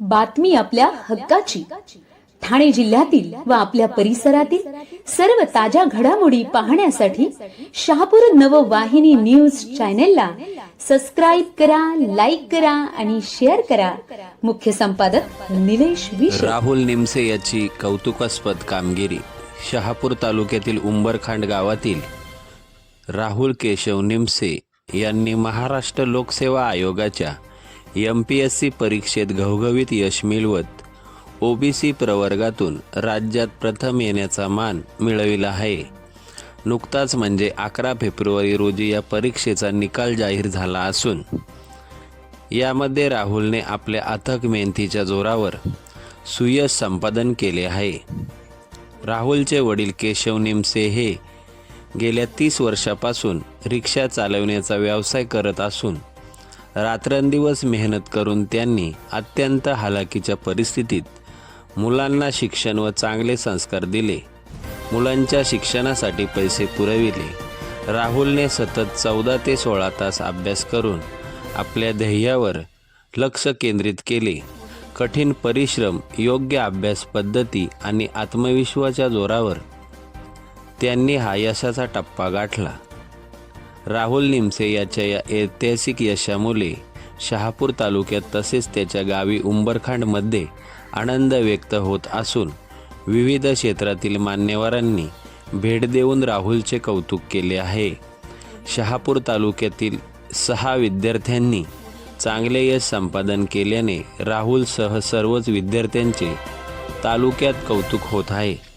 बातमी आपल्या हक्काची. ठाणे जिल्ह्यातील व आपल्या परिसरातील सर्व ताज्या घडामोडी पाहण्यासाठी शहापूर नववाहिनी न्यूज चॅनेलला सबस्क्राईब करा लाईक करा आणि शेअर करा. मुख्य संपादक निलेश विश राहुल निमसे याची कौतुकास्पद कामगिरी. शहापूर तालुक्यातील उंबरखांड गावातील राहुल केशव निमसे यांनी महाराष्ट्र लोकसेवा आयोगाच्या एम पी एस सी परीक्षेत घवघवीत यश मिळवत ओबीसी प्रवर्गातून राज्यात प्रथम येण्याचा मान मिळविला आहे. नुकताच म्हणजे अकरा फेब्रुवारी रोजी या परीक्षेचा निकाल जाहीर झाला असून यामध्ये राहुलने आपल्या अथक मेहनतीच्या जोरावर सुयश संपादन केले आहे. राहुलचे वडील केशव निमसे हे गेल्या तीस वर्षापासून रिक्षा चालवण्याचा व्यवसाय करत असून रात्रंदिवस मेहनत करून त्यांनी अत्यंत हालाकीच्या परिस्थितीत मुलांना शिक्षण व चांगले संस्कार दिले. मुलांच्या शिक्षणासाठी पैसे पुरविले. राहुलने सतत चौदा ते सोळा तास अभ्यास करून आपल्या ध्येयावर लक्ष केंद्रित केले. कठीण परिश्रम योग्य अभ्यास पद्धती आणि आत्मविश्वासाच्या जोरावर त्यांनी हा यशाचा टप्पा गाठला. राहुल निमसे याच्या या ऐतिहासिक यशामुळे शहापूर तालुक्यात तसेच त्याच्या गावी उंबरखांडमध्ये आनंद व्यक्त होत असून विविध क्षेत्रातील मान्यवरांनी भेट देऊन राहुलचे कौतुक केले आहे. शहापूर तालुक्यातील सहा विद्यार्थ्यांनी चांगले यश संपादन केल्याने राहुलसह सर्वच विद्यार्थ्यांचे तालुक्यात कौतुक होत आहे.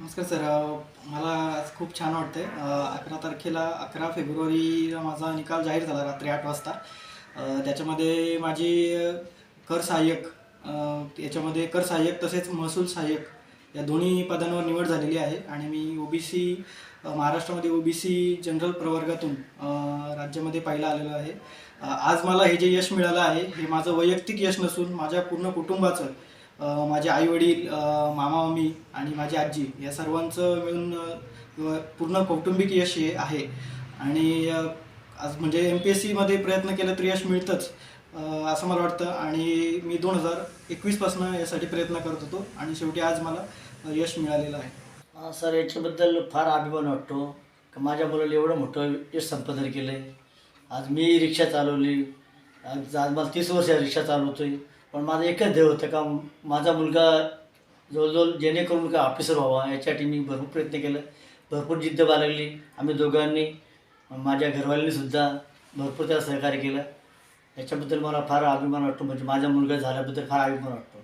नमस्कार सर मला आज खूप छान वाटतंय. अकरा तारखेला अकरा फेब्रुवारीला माझा निकाल जाहीर झाला रात्री आठ वाजता. त्याच्यामध्ये माझी कर सहाय्यक याच्यामध्ये कर सहाय्यक तसेच महसूल सहाय्यक या दोन्ही पदांवर निवड झालेली आहे. आणि मी ओबीसी महाराष्ट्रामध्ये ओबीसी जनरल प्रवर्गातून राज्यामध्ये पाहिला आलेलो आहे. आज मला हे जे यश मिळालं आहे हे माझं वैयक्तिक यश नसून माझ्या पूर्ण कुटुंबाचं माझे आईवडील मामा मामी आणि माझी आजी या सर्वांचं मिळून पूर्ण कौटुंबिक यश हे आहे. आणि आज म्हणजे एम पी एस सीमध्ये प्रयत्न केला तर यश मिळतंच असं मला वाटतं. आणि मी दोन हजार एकवीसपासून यासाठी प्रयत्न करत होतो आणि शेवटी आज मला यश मिळालेलं आहे. सर याच्याबद्दल फार अभिमान वाटतो. का माझ्या मुलाला एवढं मोठं यश संपादन केलं आहे आज मी रिक्षा चालवली. आज आज मला तीस वर्ष रिक्षा चालवतो आहे पण माझं एकच ध्येय होतं का माझा मुलगा जवळजवळ जेणेकरून का ऑफिसर व्हावा याच्यासाठी मी भरपूर प्रयत्न केला भरपूर जिद्द बाळगली. आम्ही दोघांनी माझ्या घरवाल्यांनी सुद्धा भरपूर त्याला सहकार्य केलं. याच्याबद्दल मला फार अभिमान वाटतो. म्हणजे माझा मुलगा झाल्याबद्दल फार अभिमान वाटतो.